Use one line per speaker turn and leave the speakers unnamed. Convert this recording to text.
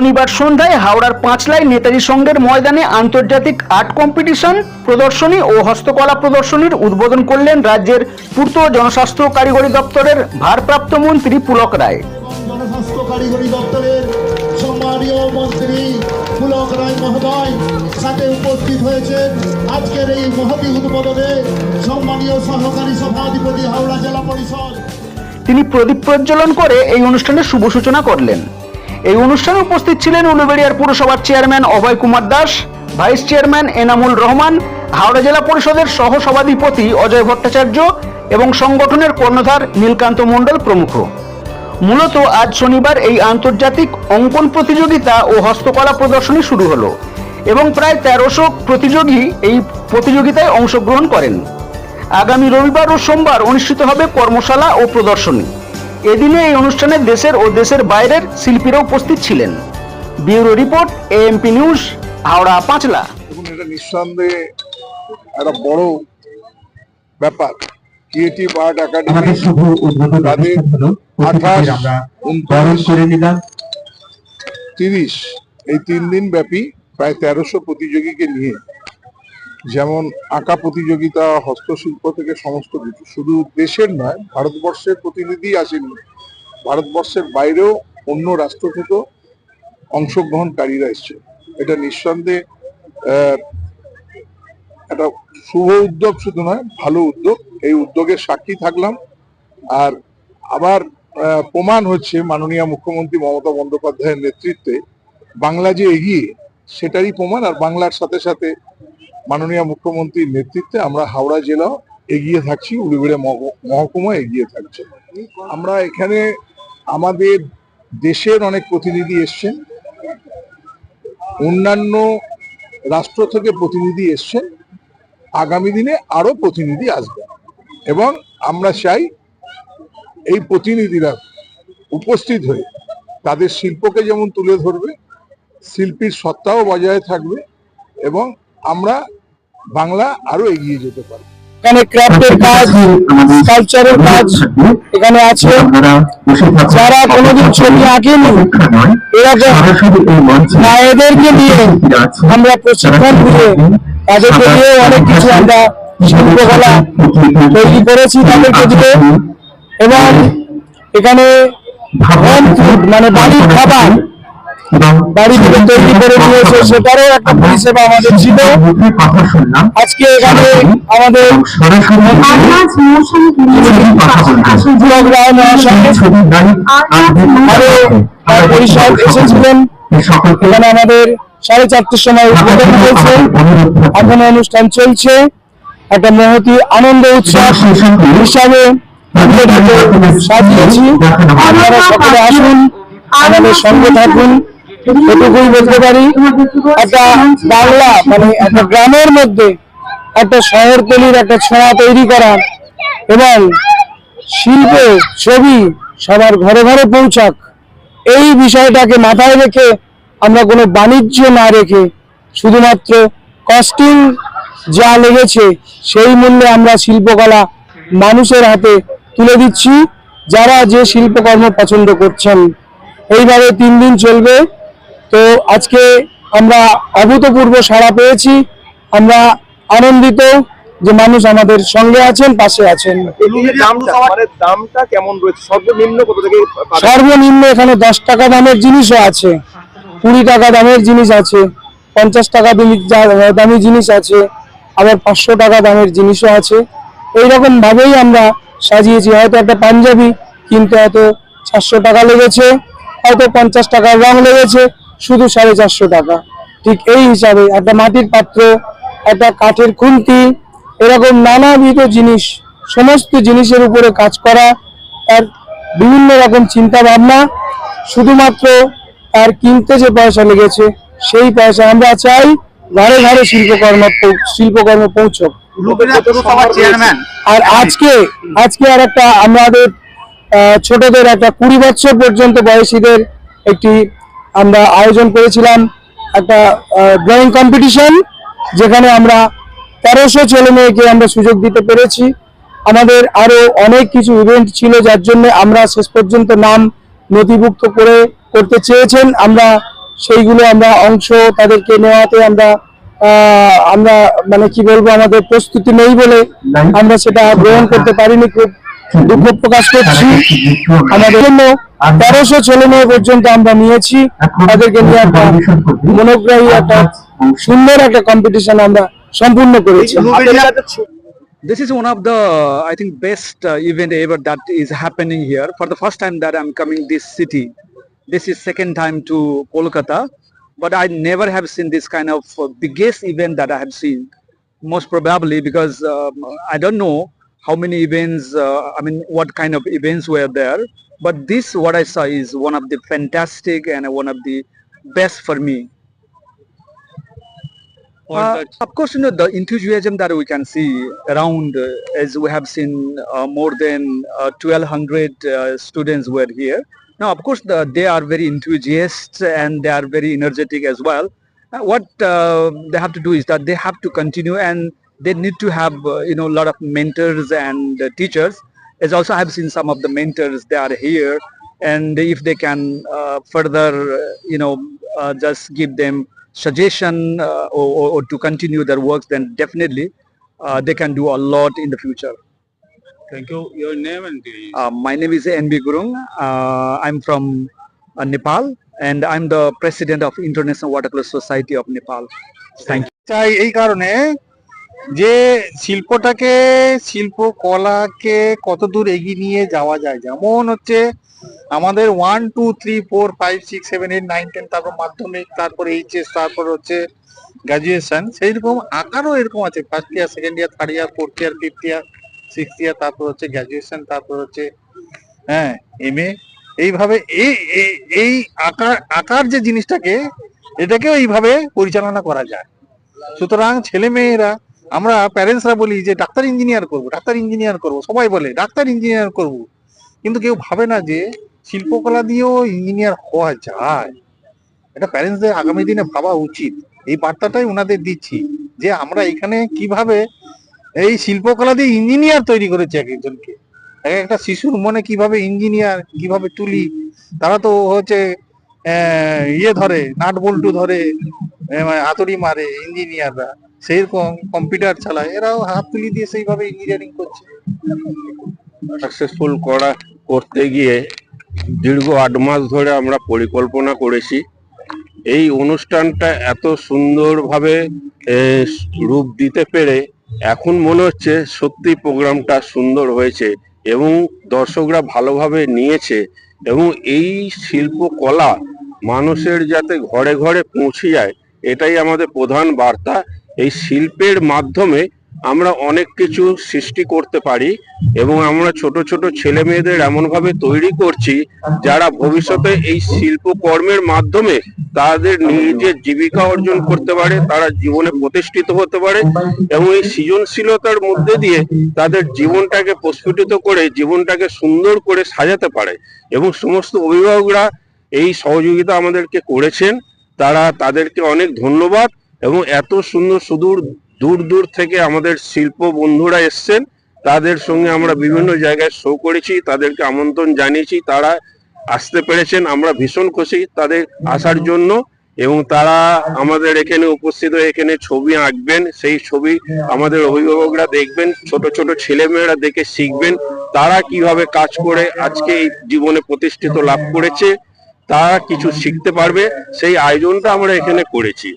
শনিবার সন্ধ্যায় হাওড়ার পাঁচলাই নেতাজি সংঘের ময়দানে আন্তর্জাতিক আর্ট কম্পিটিশন প্রদর্শনী ও হস্তকলা প্রদর্শনীর উদ্বোধন করলেন রাজ্যের পূর্ত জনস্বাস্থ্য কারিগরি দপ্তরের ভারপ্রাপ্ত মন্ত্রী পুলক রায়।
জনস্বাস্থ্য কারিগরি দপ্তরের সম্মানীয় মন্ত্রী পুলক রায় মহোদয় সাথে উপস্থিত হয়েছেন। আজকের এই মহতি উদ্বোধনে সম্মানীয় সহকারী সভাধিপতি হাওড়া জেলা পরিষদ।
তিনি প্রদীপ প্রজ্বলন করে এই অনুষ্ঠানের শুভ সূচনা করলেন। এই অনুষ্ঠানে উপস্থিত ছিলেন উলুবেড়িয়ার পুরসভার chairman Abhay Kumar Das, vice chairman Enamul Rahman, Howrah জেলা পরিষদের সহ সভাধিপতি অজয় ভট্টাচার্য এবং সংগঠনের কর্ণধার নীলকান্ত মণ্ডল প্রমুখ। মূলত আজ শনিবার এই আন্তর্জাতিক অঙ্কন প্রতিযোগিতা ও হস্তকলা প্রদর্শনী শুরু হলো এবং প্রায় তেরোশো প্রতিযোগী এই প্রতিযোগিতায় অংশগ্রহণ করেন। আগামী রবিবার ও সোমবার অনুষ্ঠিত হবে কর্মশালা ও প্রদর্শনী। এদিনে এই অনুষ্ঠানে দেশের ও দেশের বাইরের শিল্পীরা উপস্থিত ছিলেন। Bureau report AMP news Howrah Panchla.
দেখুন এটা নিঃসন্দেহে একটা বড় ব্যাপার। ক্রিয়েটিভ আর্ট একাডেমি
শুভ উদ্বোধন
তাদের আঠাশ, উনত্রিশ,
করে নিলাম।
তিরিশ। এই তিন দিন ব্যাপী প্রায় তেরোশো প্রতিযোগীকে নিয়ে যেমন আঁকা প্রতিযোগিতা, হস্তশিল্প থেকে সমস্ত কিছু। শুধু দেশের নয়, ভারতবর্ষের প্রতিনিধি আসেনি। ভারতবর্ষের বাইরেও অন্য রাষ্ট্র থেকেও অংশগ্রহণকারীরা এসছে এটা নিঃসন্দেহে একটা শুভ উদ্যোগ শুধু নয়, ভালো উদ্যোগ। এই উদ্যোগের সাক্ষী থাকলাম। আর আবার প্রমাণ হচ্ছে মাননীয় মুখ্যমন্ত্রী মমতা বন্দ্যোপাধ্যায়ের নেতৃত্বে বাংলা যে এগিয়ে, সেটারই প্রমাণ। আর বাংলার সাথে সাথে মাননীয় মুখ্যমন্ত্রীর নেতৃত্বে আমরা হাওড়া জেলাও এগিয়ে থাকছি উলুবেড়ে মহকুমা এগিয়ে থাকছে। আমরা এখানে আমাদের দেশের অনেক প্রতিনিধি এসছেন, অন্যান্য রাষ্ট্র থেকে প্রতিনিধি এসছেন, আগামী দিনে আরও প্রতিনিধি আসবে এবং আমরা চাই এই প্রতিনিধিরা উপস্থিত হয়ে তাদের শিল্পকে যেমন তুলে ধরবে, শিল্পীর সত্তাও বজায় থাকবে এবং আমরা বাংলা আরও এগিয়ে যেতে পারব।
এখানে ক্রাফটের কাজ স্কাল্পচারের কাজ এখানে আছে। যারা কোনোদিন ছবি আঁকেনি এরকম মায়েদেরকে নিয়ে আমরা প্রশিক্ষণ দিয়ে তাদেরকে দিয়ে অনেক কিছু আমরা শিল্পকলা তৈরি করেছি তাদেরকে দিয়ে। এবং এখানে মানে বাড়ির খাবার বাড়ি থেকে তৈরি করে দিয়েছে সেটারও একটা পরিষেবা আমাদের ছিল।
কথা শুনলাম
আজকে এখানে আমাদের আরও তার পরিষদ এসেছিলেন। এখানে আমাদের সাড়ে চারটের সময় উদ্বোধন হয়েছে। এখন অনুষ্ঠান চলছে। একটা মহতি আনন্দ উৎসব। হিসাবে সাজিয়েছি আপনারা সকলে আসুন। আমাদের সঙ্গে থাকুন এটুকুই বলতে পারি একটা বাংলা মানে একটা গ্রামের মধ্যে একটা শহরতলির একটা ছোঁয়া তৈরি করা এবং শিল্প ছবি সবার ঘরে ঘরে পৌঁছাক এই বিষয়টাকে মাথায় রেখে আমরা কোনো বাণিজ্য না রেখে শুধুমাত্র কস্টিং যা লেগেছে সেই মূল্যে আমরা শিল্পকলা মানুষের হাতে তুলে দিচ্ছি যারা যে শিল্পকর্ম পছন্দ করছেন। এইভাবে তিন দিন চলবে। তো আজকে আমরা অভূতপূর্ব সাড়া পেয়েছি। আমরা আনন্দিত যে মানুষ আমাদের সঙ্গে আছেন পাশে আছেন।
দামটা মানে দামটা কেমন রয়েছে? সর্বনিম্ন কত থেকে
সর্বনিম্ন এখানে দশ টাকা দামের জিনিসও আছে। কুড়ি টাকা দামের জিনিস আছে। পঞ্চাশ টাকা দামি জিনিস আছে। আবার পাঁচশো টাকা দামের জিনিসও আছে। এইরকম ভাবেই আমরা সাজিয়েছি। হয়তো একটা পাঞ্জাবি কিনতে হয়তো চারশো টাকা লেগেছে। হয়তো পঞ্চাশ টাকার রং লেগেছে শুধু সাড়ে চারশো টাকা। ঠিক এই হিসাবে একটা মাটির পাত্র একটা কাঠের খুন্তি এরকম নানাবিধ জিনিস সমস্ত জিনিসের উপরে কাজ করা তার বিভিন্ন রকম চিন্তা ভাবনা শুধুমাত্র তার কিনতে যে পয়সা লেগেছে সেই পয়সা আমরা চাই ঘরে ঘরে শিল্পকর্ম শিল্পকর্ম পৌঁছক। আর আজকে আজকে আর একটা আমাদের ছোটদের একটা কুড়ি বছর পর্যন্ত বয়সীদের একটি আমরা আয়োজন করেছিলাম একটা ড্রয়িং কম্পিটিশন যেখানে আমরা তেরোশো ছেলে মেয়েকে আমরা সুযোগ দিতে পেরেছি। আমাদের আরও অনেক কিছু ইভেন্ট ছিল যার জন্য আমরা শেষ পর্যন্ত নাম নথিভুক্ত করে করতে চেয়েছেন। আমরা সেইগুলো আমরা অংশ তাদেরকে নেওয়াতে আমরা আমরা মানে কি বলব আমাদের প্রস্তুতি নেই বলে আমরা সেটা গ্রহণ করতে পারিনি খুব। দুঃখ প্রকাশ করছি আমাদের জন্য তেরোশো ছেলে মেয়ে পর্যন্ত আমরা নিয়েছি তাদেরকে নিয়ে একটা মনোগ্রাহী একটা সুন্দর একটা কম্পিটিশন আমরা সম্পূর্ণ করেছি
This is one of the, I think, best uh, event ever that is happening here. For the first time that I'm coming this city, this is second time to Kolkata, but I never have seen this kind of uh, biggest event that I have seen. Most probably because um, I don't know how many events, uh, I mean, what kind of events were there. But this, what I saw, is one of the fantastic and one of the best for me. Uh, of course, you know, the enthusiasm that we can see around, uh, as we have seen uh, more than uh, 1200 uh, students were here. Now, of course, the, they are very enthusiastic and they are very energetic as well. Uh, what uh, they have to do is that they have to continue and they need to have, uh, you know, a lot of mentors and uh, teachers. As also, I have seen some of the mentors, they are here and if they can uh, further, uh, you know, uh, just give them suggestion uh, or, or, or to continue their works, then definitely uh, they can do a lot in the future.
Thank you. Your name and the
Uh, my name is NB Gurung. Uh, I'm from uh, Nepal and I'm the president of International Watercolor Society of Nepal. Thank you.
চাই এই কারণে যে শিল্পটাকে, শিল্প, কলাকে কত দূর এগিয়ে নিয়ে যাওয়া যায়? যেমন হচ্ছে আমাদের one two three four five six seven eight nine ten তারপর মাধ্যমিক, তারপর এইচএস তারপর হচ্ছে গ্রাজুয়েশন সেই রকম আকারও এরকম আছে। First year second year third year fourth year fifth year six year তারপর হচ্ছে গ্রাজুয়েশন তারপর হচ্ছে হ্যাঁ এম এ এইভাবে এই এই- আকার আকার যে জিনিসটাকে, এটাকেও এইভাবে পরিচালনা করা যায়। সুতরাং ছেলে মেয়েরা আমরা প্যারেন্টসরা বলি যে, ডাক্তার ইঞ্জিনিয়ার করব, ডাক্তার ইঞ্জিনিয়ার করব। সবাই বলে, ডাক্তার ইঞ্জিনিয়ার করব। কিন্তু কেউ ভাবে না যে, শিল্পকলা দিয়েও ইঞ্জিনিয়ার হওয়া যায়। এটা প্যারেন্টসদের আগামী দিনে ভাবা উচিত। এই বার্তাটাই ওনাদের দিচ্ছি যে, আমরা এখানে কীভাবে এই শিল্পকলা দিয়ে ইঞ্জিনিয়ার তৈরি করেছি এক একজনকে। এক একটা শিশুর মনে কীভাবে ইঞ্জিনিয়ার কীভাবে তুলি, তারা তো হচ্ছে ইয়ে ধরে, নাট বল্টু ধরে হাতুড়ি মারে ইঞ্জিনিয়াররা সেইরকম কম্পিউটার চালায়। এরাও হাত তুলি দিয়ে সেইভাবে ইঞ্জিনিয়ারিং করছে।
সাকসেসফুল করা করতে গিয়ে দীর্ঘ আট মাস ধরে আমরা পরিকল্পনা করেছি। এই অনুষ্ঠানটা এত সুন্দরভাবে রূপ দিতে পেরে এখন মনে হচ্ছে সত্যি প্রোগ্রামটা সুন্দর হয়েছে এবং দর্শকরা ভালোভাবে নিয়েছে এবং এই শিল্পকলা মানুষের যাতে ঘরে ঘরে পৌঁছে যায়, এটাই আমাদের প্রধান বার্তা। এই শিল্পের মাধ্যমে আমরা অনেক কিছু সৃষ্টি করতে পারি এবং আমরা ছোট ছোট ছেলে মেয়েদের এমনভাবে তৈরি করছি যারা ভবিষ্যতে এই শিল্পকর্মের মাধ্যমে তাদের নিজের জীবিকা অর্জন করতে পারে, তারা জীবনে প্রতিষ্ঠিত হতে পারে এবং এই সৃজনশীলতার মধ্যে দিয়ে তাদের জীবনটাকে প্রস্ফুটিত করে, জীবনটাকে সুন্দর করে সাজাতে পারে এবং সমস্ত অভিভাবকরা এই সহযোগিতা আমাদেরকে করেছেন। তারা তাদেরকে অনেক ধন্যবাদ। এবং এত সুন্দর সুদূর, দূর দূর থেকে আমাদের শিল্প বন্ধুরা এসছেন। তাদের সঙ্গে আমরা বিভিন্ন জায়গায় শো করেছি, তাদেরকে আমন্ত্রণ জানিয়েছি, তারা আসতে পেরেছেন। আমরা ভীষণ খুশি তাদের আসার জন্য এবং তারা আমাদের এখানে উপস্থিত হয়ে এখানে ছবি আঁকবেন। সেই ছবি আমাদের অভিভাবকরা দেখবেন, ছোট ছোট ছেলেমেয়েরা দেখে শিখবেন তারা কীভাবে কাজ করে আজকে এই জীবনে প্রতিষ্ঠিত লাভ করেছে, তারা কিছু শিখতে পারবে। সেই আয়োজনটা আমরা এখানে করেছি।